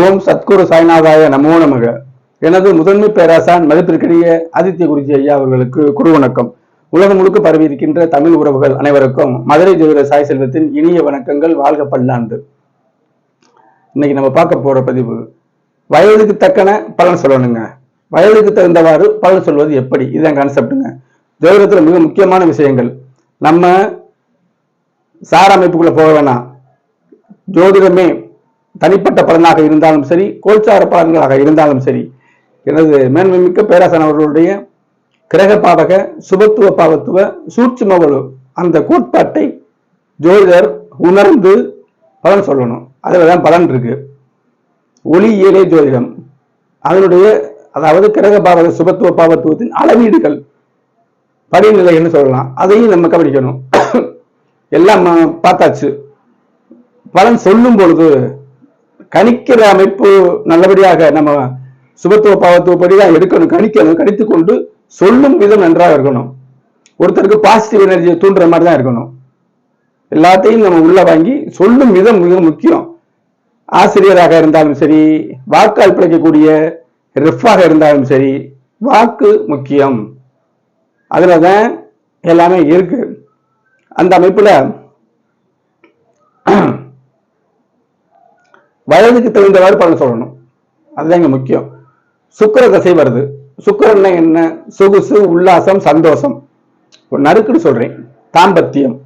ஓம் சத்குரு சாய்நாதாய நமோ நமக. எனது முதன்மை பேராசான் மதிப்பிற்கிடையே ஆதித்ய குருஜி ஐயா அவர்களுக்கு குரு வணக்கம். உலகம் முழுக்க பரவி இருக்கின்ற தமிழ் உறவுகள் அனைவருக்கும் மதுரை ஜோதிட சாய் செல்வத்தின் இனிய வணக்கங்கள் வாழ்க பல்லாண்டு. இன்னைக்கு நம்ம பார்க்க போற பதிவு வயதுக்கு தக்கன பலன் சொல்லணுங்க. வயதுக்கு தகுந்தவாறு பலன் சொல்வது எப்படி? இதுதான் கான்செப்டுங்க ஜோதிடத்துல மிக முக்கியமான விஷயங்கள். நம்ம சார அமைப்புக்குள்ள போக வேணாம். ஜோதிடமே தனிப்பட்ட பலனாக இருந்தாலும் சரி கோல்சார பலன்களாக இருந்தாலும் சரி எனது மேன்மைமிக்க பேராசன் அவர்களுடைய கிரக பாவக சுபத்துவ பாவத்துவ சூட்சுமவலு அந்த கோட்பாட்டை ஜோதிடர் உணர்ந்து பலன் சொல்லணும். அதில் தான் பலன் இருக்கு. ஒளியியலே ஜோதிடம். அதனுடைய அதாவது கிரக பாவக சுபத்துவ பாவத்துவத்தின் அளவீடுகள் படிநிலைன்னு சொல்லலாம். அதையும் நம்ம கவனிக்கணும். எல்லாம் பார்த்தாச்சு. பலன் சொல்லும் பொழுது கணிக்கிற அமைப்பு நல்லபடியாக நம்ம சுபத்துவ பாவத்துவப்படி தான் எடுக்கணும். கணிக்கணும் கணித்து கொண்டு சொல்லும் விதம் நன்றாக இருக்கணும். ஒருத்தருக்கு பாசிட்டிவ் எனர்ஜியை தூண்டுற மாதிரி தான் இருக்கணும். எல்லாத்தையும் நம்ம உள்ள வாங்கி சொல்லும் விதம் மிக முக்கியம். ஆசிரியராக இருந்தாலும் சரி வாக்கால் பிழைக்கக்கூடிய ரெஃபாக இருந்தாலும் சரி வாக்கு முக்கியம். அதுல தான் எல்லாமே இருக்கு. அந்த அமைப்புல வயதுக்கு தகுந்தவாறு பலன் சொல்லணும். அதுதான் இங்க முக்கியம். சுக்கர தசை வருது. சுக்கரன்னா என்ன? சொகுசு உல்லாசம் சந்தோஷம். ஒரு நறுக்குன்னு சொல்றேன். தாம்பத்தியம்.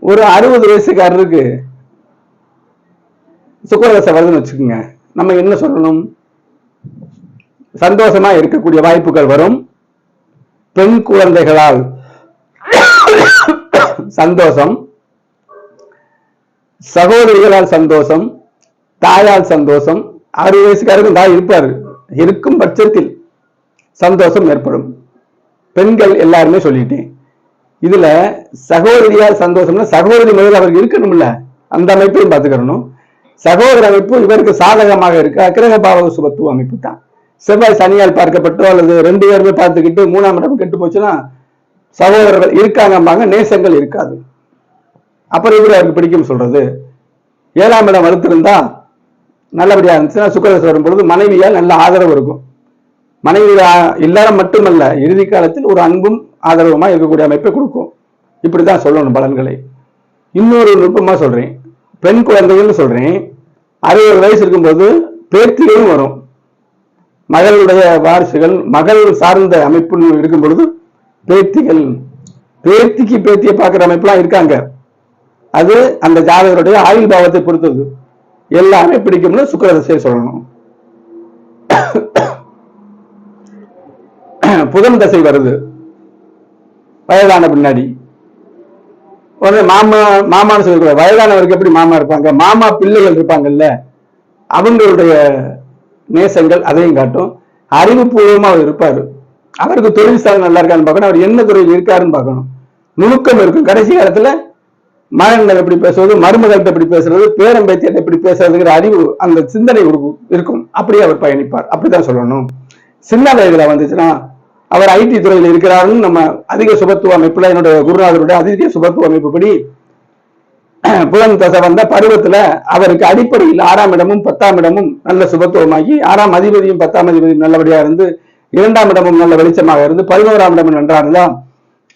ஒரு அறுபது வயசுக்காரருக்கு சுக்கிர தசை வருதுன்னு வச்சுக்கோங்க. நம்ம என்ன சொல்லணும்? சந்தோஷமா இருக்கக்கூடிய வாய்ப்புகள் வரும். பெண் குழந்தைகளால் சந்தோஷம். சகோதரிகளால் சந்தோஷம் தாயால் சந்தோஷம் அறுபது வயசுக்காரருக்கும் தாய் இருப்பார். இருக்கும் பட்சத்தில் சந்தோஷம் ஏற்படும். பெண்கள் எல்லாருமே சொல்லிட்டேன். இதுல சகோதரியால் சந்தோஷம்னா சகோதரி முதல்ல அவருக்கு இருக்கணும்ல. அந்த அமைப்பையும் பார்த்துக்கிறணும் சகோதர அமைப்பு இவருக்கு சாதகமாக இருக்கு. அக்கிரக பாவக சுபத்துவ அமைப்பு தான். செவ்வாய் சனியால் பார்க்கப்பட்டோ அல்லது ரெண்டு பேருமே பார்த்துக்கிட்டு மூணாம் இடம் கெட்டு போச்சுன்னா சகோதரர்கள் இருக்காங்கம்பாங்க நேசங்கள் இருக்காது. அப்புறம் எப்படி அவருக்கு பிடிக்கும் சொல்றது. ஏழாம் இடம் வலுத்திருந்தா நல்லபடியாக இருந்துச்சுன்னா சுக்கரசு வரும் பொழுது மனைவியால் நல்ல ஆதரவு இருக்கும். மனைவி ஆ- மட்டுமல்ல இறுதி காலத்தில் ஒரு அன்பும் ஆதரவுமா இருக்கக்கூடிய அமைப்பை கொடுக்கும். இப்படி தான் சொல்லணும் பலன்களை. இன்னொரு நுட்பமாக சொல்கிறேன் பெண் குழந்தைகள்னு சொல்கிறேன் அறுபது வயசு இருக்கும்போது பேத்திகளும் வரும். மகளுடைய வாரிசுகள் மகள் சார்ந்த அமைப்புன்னு இருக்கும் பொழுது பேத்திகள் பேத்திக்கு பேத்தியை பார்க்குற அமைப்புலாம் இருக்காங்க. அது அந்த ஜாதகருடைய ஆயுள் பாவத்தை பொறுத்தது. எல்லாமே பிடிக்கும்னு சுக்கரதசையை சொல்லணும். புதன் தசை வருது. வயதான பின்னாடி. உடனே மாமா மாமான்னு சொல்லக்கூடாது வயதானவருக்கு எப்படி மாமா இருப்பாங்க? மாமா பிள்ளைகள் இருப்பாங்கல்ல. அவங்களுடைய நேசங்கள் அதையும் காட்டும். அறிவுபூர்வமா அவர் இருப்பார். அவருக்கு தொழில் சார் நல்லா இருக்கான்னு பார்க்கணும். அவர் என்ன துறையில் இருக்காருன்னு பார்க்கணும். நுணுக்கம் இருக்கும். கடைசி காலத்துல மகன்கள் எப்படி பேசுவது மருமகள்கிட்ட எப்படி பேசுறது பேரம்பேத்தியிட்ட எப்படி பேசுறதுங்கிற அறிவு அந்த சிந்தனை இருக்கும் இருக்கும். அப்படியே அவர் பயணிப்பார். அப்படிதான் சொல்லணும். சின்ன வயதுல வந்துச்சுன்னா அவர் ஐடி துறையில் இருக்கிறாருன்னு நம்ம அதிக சுபத்துவ அமைப்புல என்னுடைய குருநாதருடைய அதிக சுபத்துவ அமைப்புப்படி புலன் தசை வந்த பருவத்துல அவருக்கு அடிப்படையில் ஆறாம் இடமும் பத்தாம் இடமும் நல்ல சுபத்துவமாகி ஆறாம் அதிபதியும் பத்தாம் அதிபதியும் நல்லபடியா இருந்து இரண்டாம் இடமும் நல்ல வெளிச்சமாக இருந்து பதினோராம் இடமும் நன்றாக இருந்தால்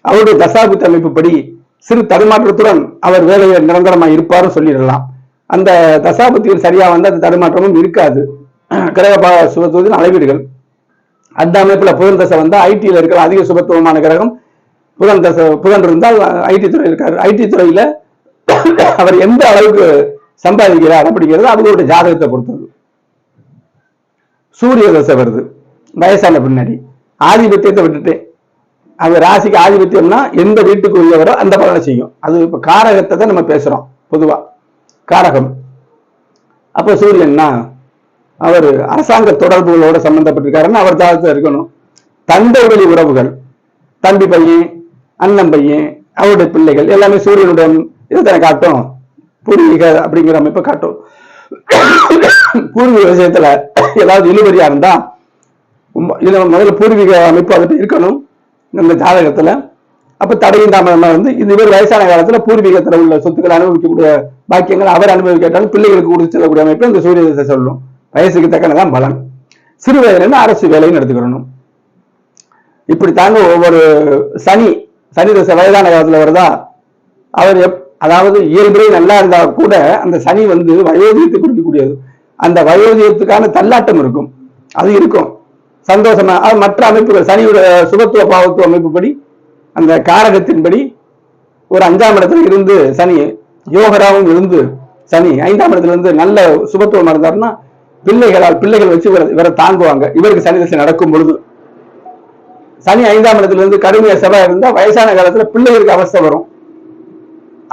அவருடைய தசாபுத்தி அமைப்புப்படி சிறு தடுமாற்றத்துடன் அவர் வேலையில் நிரந்தரமாக இருப்பாரும் சொல்லிடலாம். அந்த தசாபுத்தியில் சரியா வந்து அந்த தடுமாற்றமும் இருக்காது. கிரக சுபத்துவத்தின் அளவீடுகள். அந்த அமைப்புல புதன் தசை வந்தா ஐடியில் இருக்கிற அதிக சுபத்துவமான கிரகம் புதன் தசை புதன் இருந்தால் ஐடி துறை இருக்கார். ஐடி துறையில அவர் எந்த அளவுக்கு சம்பாதிக்கிறார் அப்படிங்கிறது அவங்களுடைய ஜாதகத்தை பொறுத்தது. சூரிய தசை வருது. வயசான பின்னாடி. ஆதிபத்தியத்தை விட்டுட்டேன் அது ராசிக்கு ஆதிபத்தியம்னா எந்த வீட்டுக்கு உள்ளவரோ அந்த பலனை செய்யும். அது இப்ப காரகத்தை தான் நம்ம பேசுறோம் பொதுவா. காரகம். அப்போ சூரியன்னா அவர் அரசாங்க தொடர்புகளோட சம்பந்தப்பட்டிருக்காருன்னா அவர் ஜாதகத்தில் இருக்கணும். தந்தை வழி உறவுகள் தம்பி பையன் அண்ணன் பையன் அவருடைய பிள்ளைகள் எல்லாமே சூரியனுடைய இதை காட்டும். பூர்வீக அப்படிங்கிற அமைப்பை காட்டும். பூர்வீக விஷயத்துல ஏதாவது இழுவரியா இருந்தா இதுல முதல்ல பூர்வீக அமைப்பு அதுட்டு இருக்கணும். இந்த ஜாதகத்துல அப்ப தடையும் தாமதமா வந்து இந்த இவர் வயசான காலத்துல பூர்வீகத்துல உள்ள சொத்துக்களை அனுபவிக்கக்கூடிய பாக்கியங்கள் அவர் அனுபவிக்காட்டாலும் பிள்ளைகளுக்கு கொடுத்து செல்லக்கூடிய அமைப்பு இந்த சூரிய சொல்லும். வயசுக்கு தக்கனதான் பலன். சிறு வயதுல அரசு வேலையும் எடுத்துக்கிறணும் இப்படித்தாங்க ஒவ்வொரு சனி சனி தசை வயதான காலத்துல வருதா? அவர் எப் அதாவது இயல்பே நல்லா இருந்தா கூட அந்த சனி வந்து வயோதிகத்தை குறிக்கக்கூடியது. அந்த வயோதிகத்துக்கான தள்ளாட்டம் இருக்கும். அது இருக்கும். சந்தோஷமா அது மற்ற அமைப்புகள் சனியோட சுகத்துவ பாவத்துவ அமைப்புப்படி அந்த காரகத்தின்படி ஒரு அஞ்சாம் இடத்துல இருந்து சனி யோகராவும் இருந்து சனி ஐந்தாம் இடத்துல இருந்து நல்ல சுபத்துவம் இருந்தாருன்னா பிள்ளைகளால் பிள்ளைகள் வச்சு இவரை இவரை தாங்குவாங்க. இவருக்கு சனி தசை நடக்கும் பொழுது. சனி ஐந்தாம் இடத்துல இருந்து கடுமையா செவ்வாய் இருந்தா வயசான காலத்துல பிள்ளைகளுக்கு அவஸ்தை வரும்.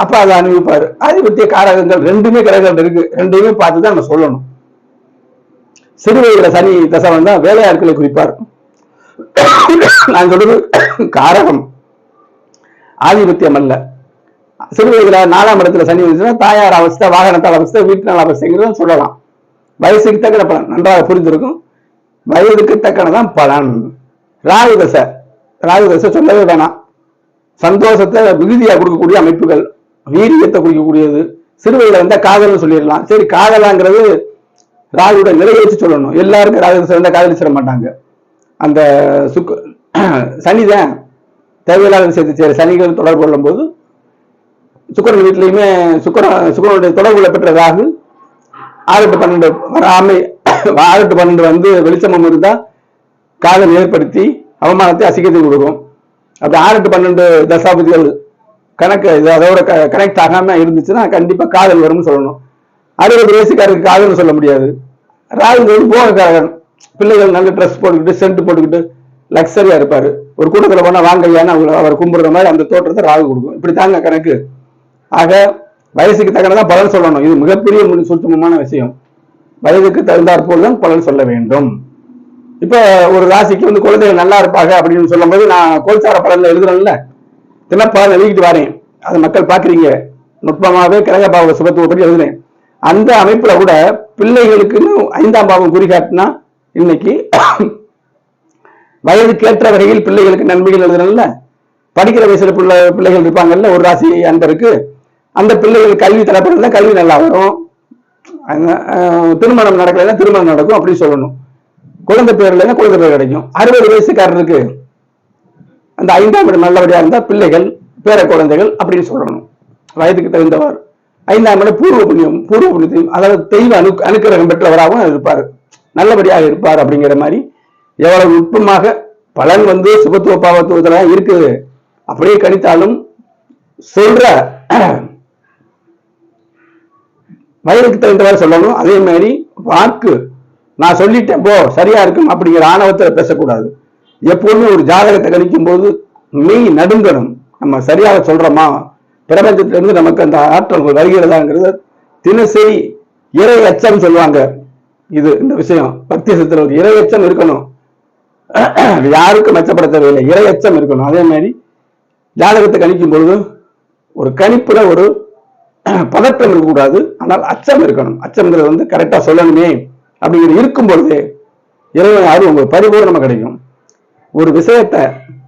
அப்ப அதை அனுபவிப்பாரு ஆதிபத்திய காரகங்கள் ரெண்டுமே கிரகங்கள் இருக்கு. ரெண்டையுமே பார்த்து தான் நம்ம சொல்லணும். சிறு வயதுல சனி தசை வந்தா வேலையாட்களை குறிப்பார். நான் சொல்றது காரகம். ஆதிபத்தியம் அல்ல. சிறு வயதுல நாலாம் இடத்துல சனி வந்துச்சுன்னா தாயார் அவஸ்தை வாகனத்தால் அவஸ்தை வீட்டு அவஸ்தைங்கிறத சொல்லலாம். வயசுக்கு தக்கன பலன். நன்றாக புரிஞ்சிருக்கும் வயதுக்கு தக்கனதான் பலன். ராகு தசை. ராகு தசை சொல்லவே வேணாம். சந்தோஷத்தை மிகுதியாக கொடுக்கக்கூடிய அமைப்புகள். வீரியத்தை குறிக்கக்கூடியது சிறுவையில் வந்தால் காதல்னு சொல்லிடலாம். சரி காதலாங்கிறது ராகுட நிலையை வச்சு சொல்லணும். எல்லாருக்கும் ராகு சேர்ந்த காதலி சொல்ல மாட்டாங்க. அந்த சுக்கு சனிதான் தேவையில்லாத சேர்த்து சேர சனிகள் தொடர்பு கொள்ளும் போது சுக்கரன் வீட்லையுமே சுக்கரன் சுக்கரனுடைய தொடர்புல பெற்ற ராகு ஆறு டு பன்னெண்டு வராமை ஆறு டு பன்னெண்டு வந்து வெளிச்சமம் இருந்தால் காதல் ஏற்படுத்தி அவமானத்தை அசிக்கத்தை கொடுக்கும். அப்படி ஆறு டு பன்னெண்டு தசாபதிகள் கணக்கு இது அதோட கனெக்ட் ஆகாமல் இருந்துச்சுன்னா கண்டிப்பாக காதல் வரும்னு சொல்லணும். அறுபது வயசுக்காரருக்கு காதல்னு சொல்ல முடியாது. ராகுங்கிறது போகக்காரன் பிள்ளைகள் நல்ல ட்ரெஸ் போட்டுக்கிட்டு சென்ட் போட்டுக்கிட்டு லக்ஸரியா இருப்பாரு. ஒரு கூட்டத்தில் போனால் வாங்க ஐயான்னு அவங்கள அவர் கும்பிடுற மாதிரி அந்த தோற்றத்தை ராகு கொடுக்கும். இப்படி தாங்க கணக்கு. ஆக வயசுக்கு தக்கனதான் பலன் சொல்லணும். இது மிகப்பெரிய சுத்தமமான விஷயம். வயதுக்கு தகுந்தாற்போல் தான் பலன் சொல்ல வேண்டும். இப்போ ஒரு ராசிக்கு வந்து குழந்தைகள் நல்லா இருப்பாங்க அப்படின்னு சொல்லும்போது நான் கோல்சார பலன்ல எழுதுறேன்ல. தினப்பால் எழுதிட்டு வரேன். அதை மக்கள் பார்க்குறீங்க. நுட்பமாகவே கிரக பாவ சுபத்துவப்படி எழுதுனேன் அந்த அமைப்புல கூட பிள்ளைகளுக்குன்னு ஐந்தாம் பாவம் குறிகாட்டினா இன்னைக்கு வயதுக்கேற்ற வகையில் பிள்ளைகளுக்கு நன்மைகள் எழுதுறல படிக்கிற வயசுல பிள்ளை பிள்ளைகள் இருப்பாங்கல்ல ஒரு ராசி அன்பருக்கு அந்த பிள்ளைகள் கல்வி தரப்படுறதுல கல்வி நல்லா வரும். திருமணம் நடக்கலைன்னா திருமணம் நடக்கும் அப்படின்னு சொல்லணும். குழந்தை பேர் இல்லைன்னா குழந்தை பேர் கிடைக்கும். அறுபது வயசுக்காரருக்கு அந்த ஐந்தாம் இடம் நல்லபடியா இருந்தா பிள்ளைகள் பேர குழந்தைகள் அப்படின்னு சொல்லணும். வயதுக்கு தகுந்தவாறு. ஐந்தாம் இடம் பூர்வ புண்ணியம். பூர்வ புண்ணியத்தையும் அதாவது தெய்வ அனு அனுக்கிரகம் பெற்றவராகவும் இருப்பார். நல்லபடியாக இருப்பார் அப்படிங்கிற மாதிரி எவ்வளவு நுட்பமாக பலன் வந்து சுபத்துவ பாவத்துவத்தில் இருக்குது. அப்படியே கணித்தாலும் சொல்ற வயதுக்கு தகுந்தவரை சொல்லணும். அதே மாதிரி வாக்கு நான் சொல்லிட்டேன் போ சரியா இருக்கும் அப்படிங்கிற ஆணவத்துல பேசக்கூடாது. எப்போதுமே ஒரு ஜாதகத்தை கணிக்கும் போது மெய் நடுங்கணும். நம்ம சரியாக சொல்றோமா? பிரபஞ்சத்திலிருந்து நமக்கு அந்த ஆற்றல் வருகிறதாங்கிறது தினசரி இறை அச்சம் சொல்லுவாங்க. இது இந்த விஷயம். பக்தி சத்துல ஒரு இறை அச்சம் இருக்கணும். யாருக்கும் மெச்சப்பட தேவையில்லை இறை அச்சம் இருக்கணும். அதே மாதிரி ஜாதகத்தை கணிக்கும் பொழுது ஒரு கணிப்புல ஒரு பதற்றம் இருக்கக்கூடாது. ஆனால் அச்சம் இருக்கணும். அச்சம்ங்கிறது வந்து கரெக்டா சொல்லணுமே அப்படிங்கிறது இருக்கும் பொழுதே இறைவன் யாரும் உங்களுக்கு பரிபூர்ணமா கிடைக்கும். ஒரு விஷயத்த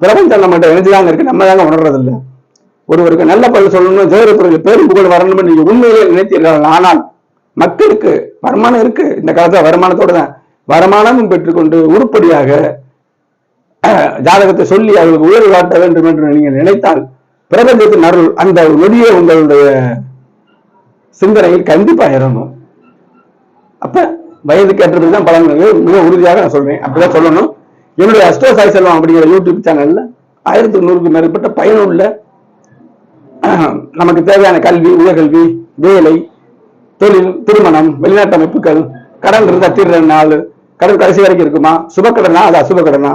பிரபஞ்சம் நம்மகிட்ட இணைஞ்சுதாங்க இருக்கு. நம்ம தாங்க உணர்றதில்லை. ஒருவருக்கு நல்ல பதில் சொல்லணும் ஜோதிடத்துறையில் பேரும் புகழ் வரணும்னு நீங்க உண்மையிலே நினைத்தீர்கள்? ஆனால் மக்களுக்கு வருமானம் இருக்கு. இந்த காலத்துல வருமானத்தோட தான். வருமானமும் பெற்றுக்கொண்டு உருப்படியாக ஜாதகத்தை சொல்லி அவர்களுக்கு உயர்வு காட்ட வேண்டும் என்று நீங்கள் நினைத்தால் பிரபஞ்சத்தின் அருள் அந்த நொடியே உங்களுடைய சிந்தனையில் கண்டிப்பா இறங்கும். அப்ப வயதுக்கு ஏற்றபடி தான் பலன்கள் மிக உறுதியாக நான் சொல்றேன். அப்படிதான் சொல்லணும். என்னுடைய அஸ்டோ சாய் செல்வம் அப்படிங்கிற யூடியூப் சேனல்ல ஆயிரத்தி நூறுக்கு மேற்பட்ட பயனுள்ள நமக்கு தேவையான கல்வி உயர்கல்வி வேலை தொழில் திருமணம் வெளிநாட்டு அமைப்புகள் கடன் இருந்தா தீர்ற நாள் கடன் கடைசி வரைக்கும் இருக்குமா? சுபக்கடனா அது அசுபக்கடனா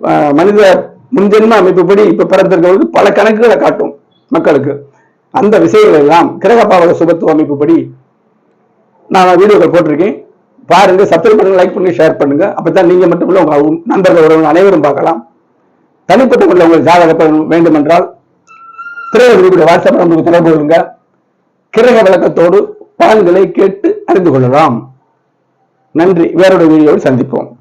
அஹ், மனித முன்ஜென்ம அமைப்புப்படி இப்ப பிறந்திருக்கிறவங்களுக்கு பல கணக்குகளை காட்டும் மக்களுக்கு. அந்த விஷயங்கள் எல்லாம் கிரகப்பாவக சுபத்துவ அமைப்புப்படி நான் வீடியோக்கள் போட்டிருக்கேன். பாருங்க சப்ஸ்கிரைப் பண்ணுங்க லைக் பண்ணுங்க ஷேர் பண்ணுங்க. அப்பதான் நீங்க மட்டும் இல்ல உங்க நண்பர்கள் உறவுகள் அனைவரும் பார்க்கலாம். தனிப்பட்ட முறையில் உங்களுக்கு ஜாதக வேண்டும் வேண்டுமென்றால் திரையில் வாட்ஸ்அப் நம்பருக்கு தொடர்பு கொள்ளுங்க. கிரக விளக்கத்தோடு பலன்களை கேட்டு அறிந்து கொள்ளலாம். நன்றி. வேறொரு வீடியோவில் சந்திப்போம்.